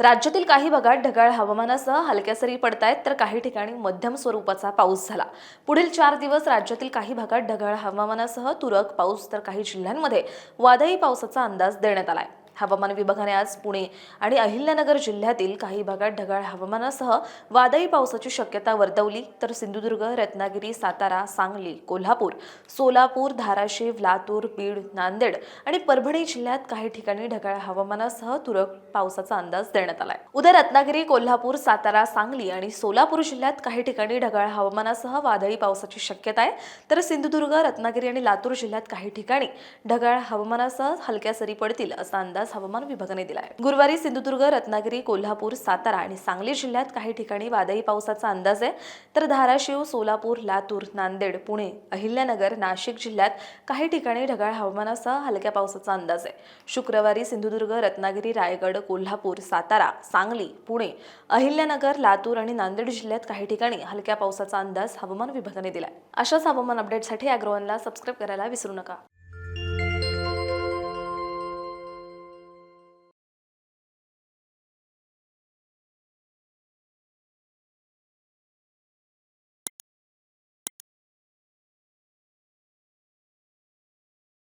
राज्यातील काही भागात ढगाळ हवामानासह हलक्या सरी पडतायत तर काही ठिकाणी मध्यम स्वरूपाचा पाऊस झाला. पुढील चार दिवस राज्यातील काही भागात ढगाळ हवामानासह तुरळक पाऊस तर काही जिल्ह्यांमध्ये वादळी पावसाचा अंदाज देण्यात आलाय. हवामान विभागाने आज पुणे आणि अहिल्यानगर जिल्ह्यातील काही भागात ढगाळ हवामानासह वादळी पावसाची शक्यता वर्तवली. तर सिंधुदुर्ग रत्नागिरी सातारा सांगली कोल्हापूर सोलापूर धाराशिव लातूर बीड नांदेड आणि परभणी जिल्ह्यात काही ठिकाणी ढगाळ हवामानासह तुरळक पावसाचा अंदाज देण्यात आलाय. उद्या रत्नागिरी कोल्हापूर सातारा सांगली आणि सोलापूर जिल्ह्यात काही ठिकाणी ढगाळ हवामानासह वादळी पावसाची शक्यता आहे. तर सिंधुदुर्ग रत्नागिरी आणि लातूर जिल्ह्यात काही ठिकाणी ढगाळ हवामानासह हलक्या सरी पडतील असा अंदाज हवामान विभागाने दिला आहे गुरुवारी सिंधुदुर्ग रत्नागिरी कोल्हापूर सातारा आणि सांगली जिल्ह्यात काही ठिकाणी वादळी पावसाचा अंदाज आहे. तर धाराशिव सोलापूर लातूर नांदेड पुणे अहिल्यानगर नाशिक जिल्ह्यात काही ठिकाणी ढगाळ हवामानासह हलक्या पावसाचा अंदाज आहे. शुक्रवारी सिंधुदुर्ग रत्नागिरी रायगड कोल्हापूर सातारा सांगली पुणे अहिल्यानगर लातूर आणि नांदेड जिल्ह्यात काही ठिकाणी हलक्या पावसाचा अंदाज हवामान विभागाने दिलाय. अशाच हवामान अपडेटसाठी अॅग्रोवनला सबस्क्राईब करायला विसरू नका.